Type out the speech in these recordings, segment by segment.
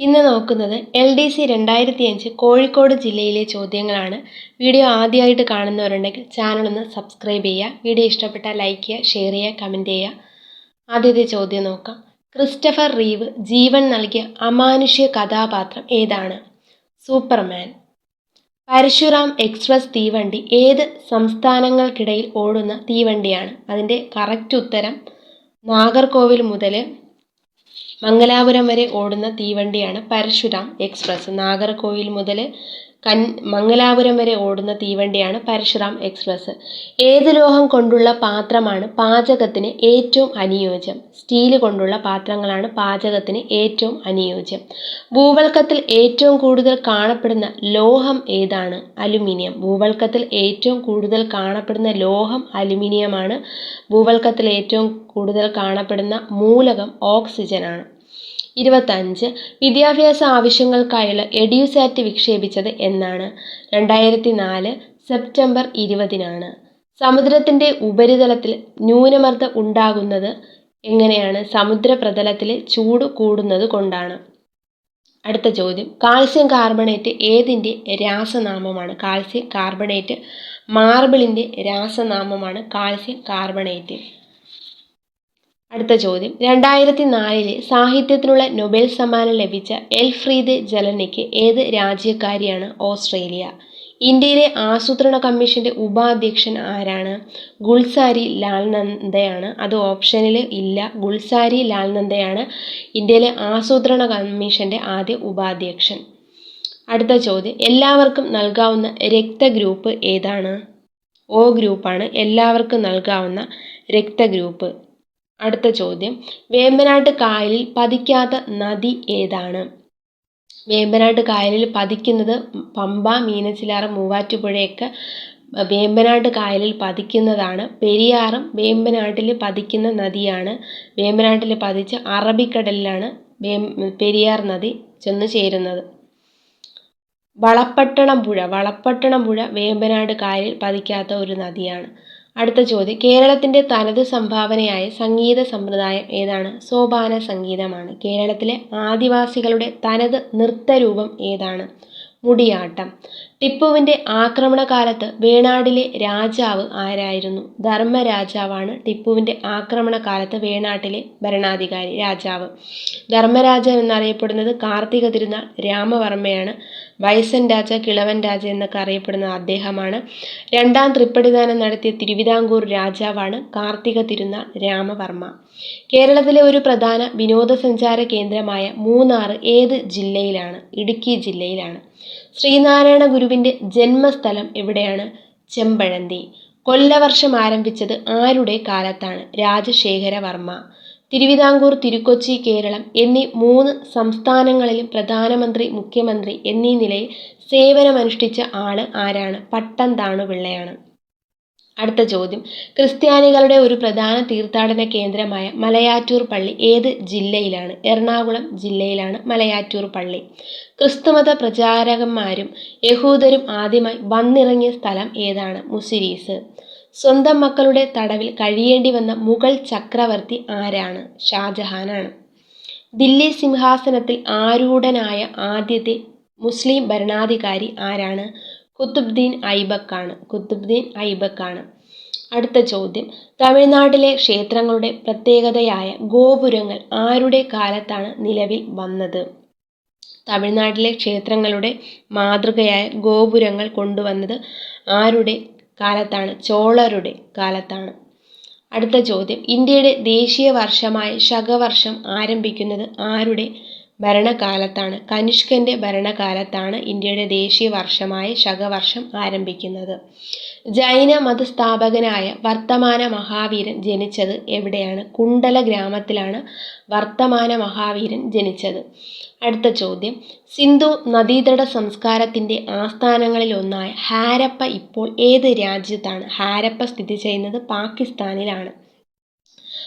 ഇന്ന് നോക്കുന്നത് L D C രണ്ടായിരത്തി അഞ്ച് കോഴിക്കോട് ജില്ലയിലെ ചോദ്യങ്ങളാണ്. വീഡിയോ ആദ്യമായിട്ട് കാണുന്നവരുണ്ടെങ്കിൽ ചാനൽ ഒന്ന് സബ്സ്ക്രൈബ് ചെയ്യുക. വീഡിയോ ഇഷ്ടപ്പെട്ടാൽ ലൈക്ക് ചെയ്യുക ഷെയർ ചെയ്യുക കമന്റ് ചെയ്യുക. ആദ്യത്തെ ചോദ്യം നോക്കാം. ക്രിസ്റ്റഫർ റീവ് ജീവൻ നൽകിയ അമാനുഷ്യ കഥാപാത്രം ഏതാണ്? സൂപ്പർമാൻ. പരശുറാം എക്സ്പ്രസ് തീവണ്ടി ഏത് സംസ്ഥാനങ്ങൾക്കിടയിൽ ഓടുന്ന തീവണ്ടിയാണ്? അതിന്റെ കറക്റ്റ് ഉത്തരം നാഗർകോവിൽ മുതൽ മംഗലാപുരം വരെ ഓടുന്ന തീവണ്ടിയാണ് പരശുരാം എക്സ്പ്രസ്. നാഗർകോവിൽ മുതൽ കൻ മംഗലാപുരം വരെ ഓടുന്ന തീവണ്ടിയാണ് പരശുറാം എക്സ്പ്രസ്. ഏത് ലോഹം കൊണ്ടുള്ള പാത്രമാണ് പാചകത്തിന് ഏറ്റവും അനുയോജ്യം? സ്റ്റീൽ കൊണ്ടുള്ള പാത്രങ്ങളാണ് പാചകത്തിന് ഏറ്റവും അനുയോജ്യം. ഭൂവൽക്കത്തിൽ ഏറ്റവും കൂടുതൽ കാണപ്പെടുന്ന ലോഹം ഏതാണ്? അലുമിനിയം. ഭൂവൽക്കത്തിൽ ഏറ്റവും കൂടുതൽ കാണപ്പെടുന്ന ലോഹം അലുമിനിയമാണ്. ഭൂവൽക്കത്തിൽ ഏറ്റവും കൂടുതൽ കാണപ്പെടുന്ന മൂലകം ഓക്സിജനാണ്. ഇരുപത്തഞ്ച് വിദ്യാഭ്യാസ ആവശ്യങ്ങൾക്കായുള്ള എഡ്യൂസാറ്റ് വിക്ഷേപിച്ചത് എന്നാണ്. രണ്ടായിരത്തി നാല് സെപ്റ്റംബർ ഇരുപതിനാണ്. സമുദ്രത്തിന്റെ ഉപരിതലത്തിൽ ന്യൂനമർദ്ദം ഉണ്ടാകുന്നത് എങ്ങനെയാണ്? സമുദ്രപ്രതലത്തിൽ ചൂട് കൂടുന്നത് കൊണ്ടാണ്. അടുത്ത ചോദ്യം. കാൽസ്യം കാർബണേറ്റ് ഏതിന്റെ രാസനാമമാണ്? കാൽസ്യം കാർബണേറ്റ് മാർബിളിന്റെ രാസനാമമാണ് കാൽസ്യം കാർബണേറ്റ്. അടുത്ത ചോദ്യം. രണ്ടായിരത്തി നാലിലെ സാഹിത്യത്തിനുള്ള നൊബേൽ സമ്മാനം ലഭിച്ച എൽഫ്രീദ് ജലനയ്ക്ക് ഏത് രാജ്യക്കാരിയാണ് ഓസ്ട്രേലിയ? ഇന്ത്യയിലെ ആസൂത്രണ കമ്മീഷന്റെ ഉപാധ്യക്ഷൻ ആരാണ്? ഗുൾസാരി ലാൽ നന്ദയാണ് അത് ഓപ്ഷനിൽ ഇല്ല. ഗുൾസാരി ലാൽ നന്ദയാണ് ഇന്ത്യയിലെ ആസൂത്രണ കമ്മീഷന്റെ ആദ്യ ഉപാധ്യക്ഷൻ. അടുത്ത ചോദ്യം. എല്ലാവർക്കും നൽകാവുന്ന രക്തഗ്രൂപ്പ് ഏതാണ്? ഓ ഗ്രൂപ്പാണ്. എല്ലാവർക്കും നൽകാവുന്ന രക്തഗ്രൂപ്പ്. അടുത്ത ചോദ്യം. വേമ്പനാട്ട് കായലിൽ പതിക്കാത്ത നദി ഏതാണ്? വേമ്പനാട്ട് കായലിൽ പതിക്കുന്നത് പമ്പ മീനച്ചിലാറ് മൂവാറ്റുപുഴയൊക്കെ വേമ്പനാട്ട് കായലിൽ പതിക്കുന്നതാണ്. പെരിയാറും വേമ്പനാട്ടിൽ പതിക്കുന്ന നദിയാണ്. വേമ്പനാട്ടിൽ പതിച്ച് അറബിക്കടലിലാണ് പെരിയാർ നദി ചെന്ന് ചേരുന്നത്. വളപ്പട്ടണം പുഴ വളപ്പട്ടണം പുഴ വേമ്പനാട് കായലിൽ പതിക്കാത്ത ഒരു നദിയാണ്. അടുത്ത ചോദ്യം. കേരളത്തിന്റെ തനത് സംഭാവനയായ സംഗീത സമ്പ്രദായം ഏതാണ്? സോപാന സംഗീതമാണ്. കേരളത്തിലെ ആദിവാസികളുടെ തനത് നൃത്തരൂപം ഏതാണ്? മുടിയാട്ടം. ടിപ്പുവിന്റെ ആക്രമണകാലത്ത് വേണാടിലെ രാജാവ് ആരായിരുന്നു? ധർമ്മരാജാവാണ് ടിപ്പുവിന്റെ ആക്രമണകാലത്ത് വേണാട്ടിലെ ഭരണാധികാരി രാജാവ്. ധർമ്മരാജ എന്നറിയപ്പെടുന്നത് കാർത്തിക തിരുനാൾ രാമവർമ്മയാണ്. വയസ്സൻ രാജ കിളവൻ രാജ എന്നൊക്കെ അറിയപ്പെടുന്ന അദ്ദേഹമാണ്. രണ്ടാം തൃപ്പടിദാനം നടത്തിയ തിരുവിതാംകൂർ രാജാവാണ് കാർത്തിക തിരുനാൾ രാമവർമ്മ. കേരളത്തിലെ ഒരു പ്രധാന വിനോദസഞ്ചാര കേന്ദ്രമായ മൂന്നാർ ഏത് ജില്ലയിലാണ്? ഇടുക്കി ജില്ലയിലാണ്. ശ്രീനാരായണ ഗുരുവിന്റെ ജന്മസ്ഥലം എവിടെയാണ്? ചെമ്പഴന്തി. കൊല്ലവർഷം ആരംഭിച്ചത് ആരുടെ കാലത്താണ്? രാജശേഖരവർമ്മ. തിരുവിതാംകൂർ തിരുക്കൊച്ചി കേരളം എന്നീ മൂന്ന് സംസ്ഥാനങ്ങളിലും പ്രധാനമന്ത്രി മുഖ്യമന്ത്രി എന്നീ നിലയിൽ സേവനമനുഷ്ഠിച്ച ആൾ ആരാണ്? പട്ടം താണുപിള്ളയാണ് അടുത്ത ചോദ്യം. ക്രിസ്ത്യാനികളുടെ ഒരു പ്രധാന തീർത്ഥാടന കേന്ദ്രമായ മലയാറ്റൂർ പള്ളി ഏത് ജില്ലയിലാണ്? എറണാകുളം ജില്ലയിലാണ് മലയാറ്റൂർ പള്ളി. ക്രിസ്തുമത പ്രചാരകന്മാരും യഹൂദരും ആദ്യമായി വന്നിറങ്ങിയ സ്ഥലം ഏതാണ്? മുസിരീസ്. സ്വന്തം മക്കളുടെ തടവിൽ കഴിയേണ്ടി വന്ന മുഗൾ ചക്രവർത്തി ആരാണ്? ഷാജഹാനാണ്. ദില്ലി സിംഹാസനത്തിൽ ആരൂഢനായ ആദ്യത്തെ മുസ്ലിം ഭരണാധികാരി ആരാണ്? കുത്തുബ്ദീൻ ഐബക്കാണ്. കുത്തുബ്ദീൻ ഐബക്കാണ്. അടുത്ത ചോദ്യം. തമിഴ്നാട്ടിലെ ക്ഷേത്രങ്ങളുടെ പ്രത്യേകതയായ ഗോപുരങ്ങൾ ആരുടെ കാലത്താണ് നിലവിൽ വന്നത്? തമിഴ്നാട്ടിലെ ക്ഷേത്രങ്ങളുടെ മാതൃകയായ ഗോപുരങ്ങൾ കൊണ്ടുവന്നത് ആരുടെ കാലത്താണ് ചോളരുടെ കാലത്താണ്. അടുത്ത ചോദ്യം. ഇന്ത്യയുടെ ദേശീയ വർഷമായ ശകവർഷം ആരംഭിക്കുന്നത് ആരുടെ ഭരണകാലത്താണ്. കനിഷ്കന്റെ ഭരണകാലത്താണ് ഇന്ത്യയുടെ ദേശീയ വർഷമായ ശകവർഷം ആരംഭിക്കുന്നത്. ജൈന മതസ്ഥാപകനായ വർത്തമാന മഹാവീരൻ ജനിച്ചത് എവിടെയാണ്? കുണ്ടല ഗ്രാമത്തിലാണ് വർത്തമാന മഹാവീരൻ ജനിച്ചത്. അടുത്ത ചോദ്യം. സിന്ധു നദീതട സംസ്കാരത്തിന്റെ ആസ്ഥാനങ്ങളിൽ ഒന്നായ ഹാരപ്പ ഇപ്പോൾ ഏത് രാജ്യത്താണ്? ഹാരപ്പ സ്ഥിതി ചെയ്യുന്നത് പാകിസ്ഥാനിലാണ്.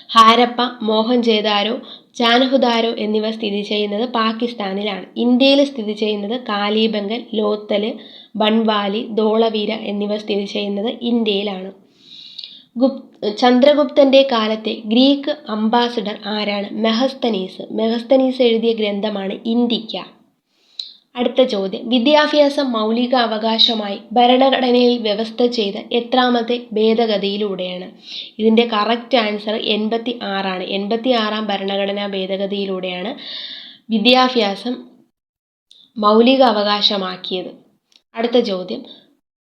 ഹാരപ്പ മോഹൻജേദാരോ ചാൻഹുദാരോ എന്നിവ സ്ഥിതി ചെയ്യുന്നത് പാകിസ്ഥാനിലാണ്. ഇന്ത്യയിൽ സ്ഥിതി ചെയ്യുന്നത് കാലിബംഗൻ ലോത്തൽ ബൺവാലി ധോളവീര എന്നിവ സ്ഥിതി ചെയ്യുന്നത് ഇന്ത്യയിലാണ്. ഗുപ് ചന്ദ്രഗുപ്തന്റെ കാലത്തെ ഗ്രീക്ക് അംബാസഡർ ആരാണ്? മെഹസ്തനീസ്. മെഹസ്തനീസ് എഴുതിയ ഗ്രന്ഥമാണ് ഇന്ത്യക്ക അടുത്ത ചോദ്യം. വിദ്യാഭ്യാസം മൗലിക അവകാശമായി ഭരണഘടനയിൽ വ്യവസ്ഥ ചെയ്ത എത്രാമത്തെ ഭേദഗതിയിലൂടെയാണ്? ഇതിന്റെ കറക്റ്റ് ആൻസർ എൺപത്തി ആറാണ് എൺപത്തി ആറാം ഭരണഘടനാ ഭേദഗതിയിലൂടെയാണ് വിദ്യാഭ്യാസം മൗലിക അവകാശമാക്കിയത്. അടുത്ത ചോദ്യം.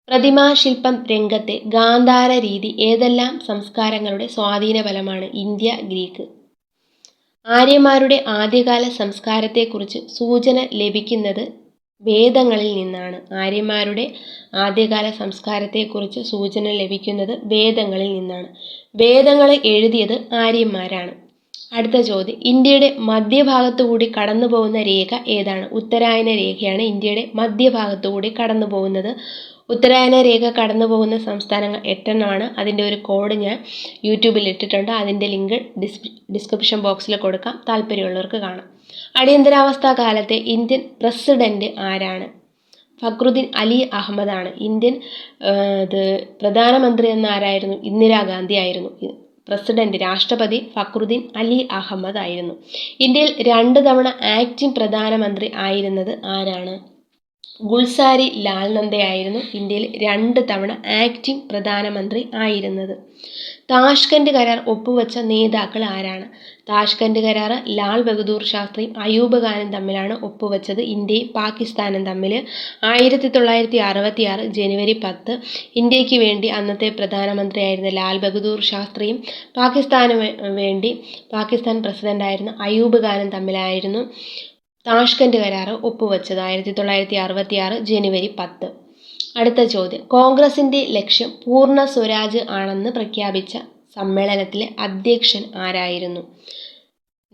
പ്രതിമാശില്പം രംഗത്തെ ഗാന്ധാര രീതി ഏതെല്ലാം സംസ്കാരങ്ങളുടെ സ്വാധീന ഫലമാണ് ഇന്ത്യ ഗ്രീക്ക്. ആര്യന്മാരുടെ ആദ്യകാല സംസ്കാരത്തെക്കുറിച്ച് സൂചന ലഭിക്കുന്നത് വേദങ്ങളിൽ നിന്നാണ്. ആര്യന്മാരുടെ ആദ്യകാല സംസ്കാരത്തെക്കുറിച്ച് സൂചന ലഭിക്കുന്നത് വേദങ്ങളിൽ നിന്നാണ്. വേദങ്ങൾ എഴുതിയത് ആര്യന്മാരാണ്. അടുത്ത ചോദ്യം. ഇന്ത്യയുടെ മധ്യഭാഗത്തുകൂടി കടന്നു പോകുന്ന രേഖ ഏതാണ്? ഉത്തരായന രേഖയാണ് ഇന്ത്യയുടെ മധ്യഭാഗത്തുകൂടി കടന്നു പോകുന്നത് ഉത്തരായന രേഖ കടന്നു പോകുന്ന സംസ്ഥാനങ്ങൾ എട്ടെണ്ണമാണ്. അതിന്റെ ഒരു കോഡ് ഞാൻ യൂട്യൂബിൽ ഇട്ടിട്ടുണ്ട്. അതിന്റെ ലിങ്ക് ഡിസ് ഡിസ്ക്രിപ്ഷൻ ബോക്സിൽ കൊടുക്കാം. താല്പര്യമുള്ളവർക്ക് കാണാം. അടിയന്തരാവസ്ഥ കാലത്തെ ഇന്ത്യൻ പ്രസിഡന്റ് ആരാണ്? ഫക്രുദ്ദീൻ അലി അഹമ്മദാണ്. ഇന്ത്യൻ ഇത് പ്രധാനമന്ത്രി എന്നാരായിരുന്നു? ഇന്ദിരാഗാന്ധി ആയിരുന്നു. പ്രസിഡന്റ് രാഷ്ട്രപതി ഫക്രുദ്ദീൻ അലി അഹമ്മദ് ആയിരുന്നു. ഇന്ത്യയിൽ രണ്ട് തവണ ആക്ടിംഗ് പ്രധാനമന്ത്രി ആയിരുന്നത് ആരാണ്? ഗുൽസാരി ലാൽ നന്ദയായിരുന്നു ഇന്ത്യയിൽ രണ്ട് തവണ ആക്ടിംഗ് പ്രധാനമന്ത്രി ആയിരുന്നത്. താഷ്കന്റ് കരാർ ഒപ്പുവെച്ച നേതാക്കൾ ആരാണ്? താഷ്കന്റ് കരാർ ലാൽ ബഹദൂർ ശാസ്ത്രിയും അയൂബ് ഖാനും തമ്മിലാണ് ഒപ്പുവെച്ചത് ഇന്ത്യയും പാകിസ്ഥാനും തമ്മിൽ. ആയിരത്തി തൊള്ളായിരത്തി അറുപത്തി ആറ് ജനുവരി പത്ത് ഇന്ത്യയ്ക്ക് വേണ്ടി അന്നത്തെ പ്രധാനമന്ത്രിയായിരുന്ന ലാൽ ബഹദൂർ ശാസ്ത്രിയും പാകിസ്ഥാന് വേണ്ടി പാകിസ്ഥാൻ പ്രസിഡന്റായിരുന്ന അയൂബ് ഖാനും തമ്മിലായിരുന്നു. താഷ്കന്റ് കരാർ ഒപ്പുവെച്ചത് ആയിരത്തി തൊള്ളായിരത്തി അറുപത്തി ആറ് ജനുവരി പത്ത്. അടുത്ത ചോദ്യം. കോൺഗ്രസിന്റെ ലക്ഷ്യം പൂർണ സ്വരാജ് ആണെന്ന് പ്രഖ്യാപിച്ച സമ്മേളനത്തിലെ അധ്യക്ഷൻ ആരായിരുന്നു?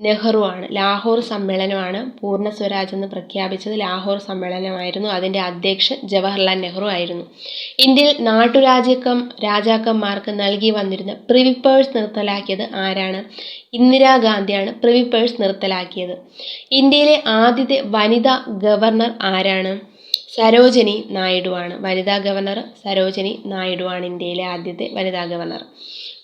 നെഹ്റു ആണ് ലാഹോർ സമ്മേളനമാണ് പൂർണ സ്വരാജ് എന്ന് പ്രഖ്യാപിച്ചത്. ലാഹോർ സമ്മേളനമായിരുന്നു. അതിന്റെ അധ്യക്ഷൻ ജവഹർലാൽ നെഹ്റു ആയിരുന്നു. ഇന്ത്യയിൽ നാട്ടുരാജ്യക്കം രാജാക്കന്മാർക്ക് നൽകി വന്നിരുന്ന പ്രിവിപ്പേഴ്സ് നിർത്തലാക്കിയത് ആരാണ്? ഇന്ദിരാഗാന്ധിയാണ് പ്രിവിപ്പേഴ്സ് നിർത്തലാക്കിയത്. ഇന്ത്യയിലെ ആദ്യത്തെ വനിതാ ഗവർണർ ആരാണ്? സരോജനി നായിഡുവാണ്. വനിതാ ഗവർണർ സരോജിനി നായിഡുവാണ് ഇന്ത്യയിലെ ആദ്യത്തെ വനിതാ ഗവർണർ.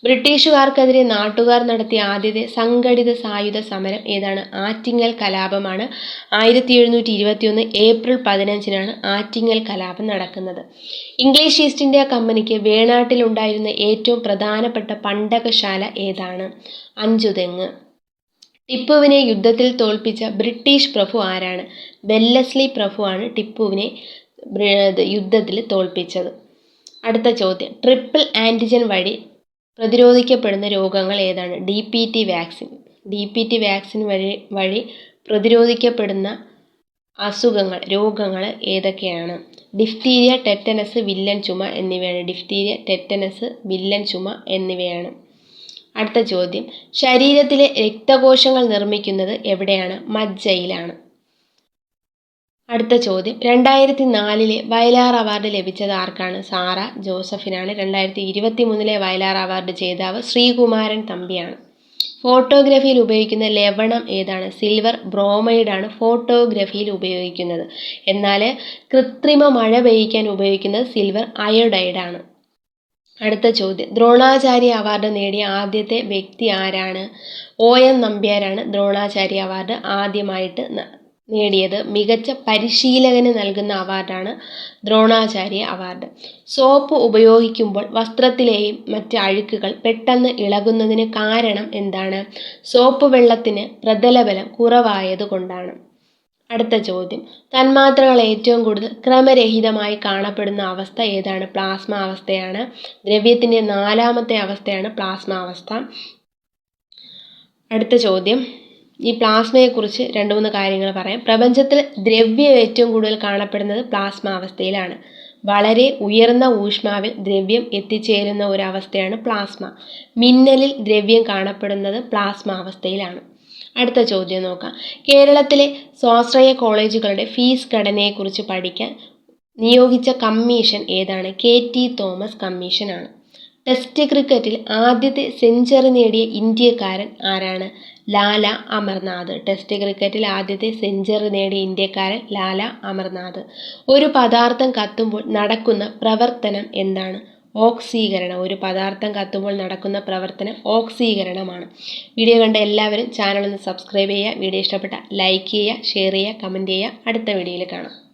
ബ്രിട്ടീഷുകാർക്കെതിരെ നാട്ടുകാർ നടത്തിയ ആദ്യത്തെ സംഘടിത സായുധ സമരം ഏതാണ്? ആറ്റിങ്ങൽ കലാപമാണ്. ആയിരത്തി എഴുന്നൂറ്റി ഇരുപത്തിയൊന്ന് ഏപ്രിൽ പതിനഞ്ചിനാണ് ആറ്റിങ്ങൽ കലാപം നടക്കുന്നത്. ഇംഗ്ലീഷ് ഈസ്റ്റ് ഇന്ത്യ കമ്പനിക്ക് വേണാട്ടിലുണ്ടായിരുന്ന ഏറ്റവും പ്രധാനപ്പെട്ട പണ്ടകശാല ഏതാണ്? അഞ്ചുതെങ്ങ്. ടിപ്പുവിനെ യുദ്ധത്തിൽ തോൽപ്പിച്ച ബ്രിട്ടീഷ് പ്രഭു ആരാണ്? വെല്ലസ്ലി ആണ് ടിപ്പുവിനെ യുദ്ധത്തിൽ തോൽപ്പിച്ചത്. അടുത്ത ചോദ്യം. ട്രിപ്പിൾ ആന്റിജൻ വഴി പ്രതിരോധിക്കപ്പെടുന്ന രോഗങ്ങൾ ഏതാണ്? D P T vaccine. D P T vaccine വഴി വഴി പ്രതിരോധിക്കപ്പെടുന്ന അസുഖങ്ങൾ രോഗങ്ങൾ ഏതൊക്കെയാണ്? ഡിഫ്തീരിയ ടെറ്റനസ് വില്ലൻ ചുമ എന്നിവയാണ്. ഡിഫ്തീരിയ ടെറ്റനസ് വില്ലൻ ചുമ എന്നിവയാണ്. അടുത്ത ചോദ്യം. ശരീരത്തിലെ രക്തകോശങ്ങൾ നിർമ്മിക്കുന്നത് എവിടെയാണ്? മജ്ജയിലാണ്. അടുത്ത ചോദ്യം. രണ്ടായിരത്തി നാലിലെ വയലാർ അവാർഡ് ലഭിച്ചത് ആർക്കാണ്? സാറ ജോസഫിനാണ്. രണ്ടായിരത്തി ഇരുപത്തി മൂന്നിലെ വയലാർ അവാർഡ് ജേതാവ് ശ്രീകുമാരൻ തമ്പിയാണ്. ഫോട്ടോഗ്രാഫിയിൽ ഉപയോഗിക്കുന്ന ലവണം ഏതാണ്? സിൽവർ ബ്രോമൈഡ് ആണ് ഫോട്ടോഗ്രാഫിയിൽ ഉപയോഗിക്കുന്നത്. എന്നാൽ കൃത്രിമ മഴ പെയ്യിക്കാൻ ഉപയോഗിക്കുന്നത് സിൽവർ അയോഡൈഡ് ആണ് അടുത്ത ചോദ്യം. ദ്രോണാചാര്യ അവാർഡ് നേടിയ ആദ്യത്തെ വ്യക്തി ആരാണ്? ഒ എൻ നമ്പ്യാരാണ് ദ്രോണാചാര്യ അവാർഡ് ആദ്യമായിട്ട് നേടിയത്. മികച്ച പരിശീലകന് നൽകുന്ന അവാർഡാണ് ദ്രോണാചാര്യ അവാർഡ്. സോപ്പ് ഉപയോഗിക്കുമ്പോൾ വസ്ത്രത്തിലെയും മറ്റ് അഴുക്കുകൾ പെട്ടെന്ന് ഇളകുന്നതിന് കാരണം എന്താണ്? സോപ്പ് വെള്ളത്തിന് പ്രതലബലം കുറവായതുകൊണ്ടാണ്. അടുത്ത ചോദ്യം. തന്മാത്രകൾ ഏറ്റവും കൂടുതൽ ക്രമരഹിതമായി കാണപ്പെടുന്ന അവസ്ഥ ഏതാണ്? പ്ലാസ്മ അവസ്ഥയാണ്. ദ്രവ്യത്തിന്റെ നാലാമത്തെ അവസ്ഥയാണ് പ്ലാസ്മ അവസ്ഥ. അടുത്ത ചോദ്യം. ഈ പ്ലാസ്മയെക്കുറിച്ച് രണ്ട് മൂന്ന് കാര്യങ്ങൾ പറയാം. പ്രപഞ്ചത്തിൽ ദ്രവ്യം ഏറ്റവും കൂടുതൽ കാണപ്പെടുന്നത് പ്ലാസ്മ അവസ്ഥയിലാണ്. വളരെ ഉയർന്ന ഊഷ്മാവിൽ ദ്രവ്യം എത്തിച്ചേരുന്ന ഒരവസ്ഥയാണ് പ്ലാസ്മ. മിന്നലിൽ ദ്രവ്യം കാണപ്പെടുന്നത് പ്ലാസ്മ അവസ്ഥയിലാണ്. അടുത്ത ചോദ്യം നോക്കാം. കേരളത്തിലെ സ്വാശ്രയ കോളേജുകളുടെ ഫീസ് ഘടനയെക്കുറിച്ച് പഠിക്കാൻ നിയോഗിച്ച കമ്മീഷൻ ഏതാണ്? കെ ടി തോമസ് കമ്മീഷനാണ് ടെസ്റ്റ് ക്രിക്കറ്റിൽ ആദ്യത്തെ സെഞ്ചറി നേടിയ ഇന്ത്യക്കാരൻ ആരാണ്? ലാല അമർനാഥ്. ടെസ്റ്റ് ക്രിക്കറ്റിൽ ആദ്യത്തെ സെഞ്ചറി നേടിയ ഇന്ത്യക്കാരൻ ലാല അമർനാഥ്. ഒരു പദാർത്ഥം കത്തുമ്പോൾ നടക്കുന്ന പ്രവർത്തനം എന്താണ്? ഓക്സീകരണം ഒരു പദാർത്ഥം കത്തുമ്പോൾ നടക്കുന്ന പ്രവർത്തനം ഓക്സീകരണമാണ്. വീഡിയോ കണ്ട എല്ലാവരും ചാനൽ ഒന്ന് സബ്സ്ക്രൈബ് ചെയ്യുക വീഡിയോ ഇഷ്ടപ്പെട്ട ലൈക്ക് ചെയ്യുക ഷെയർ ചെയ്യുക കമന്റ് ചെയ്യുക. അടുത്ത വീഡിയോയിൽ കാണാം.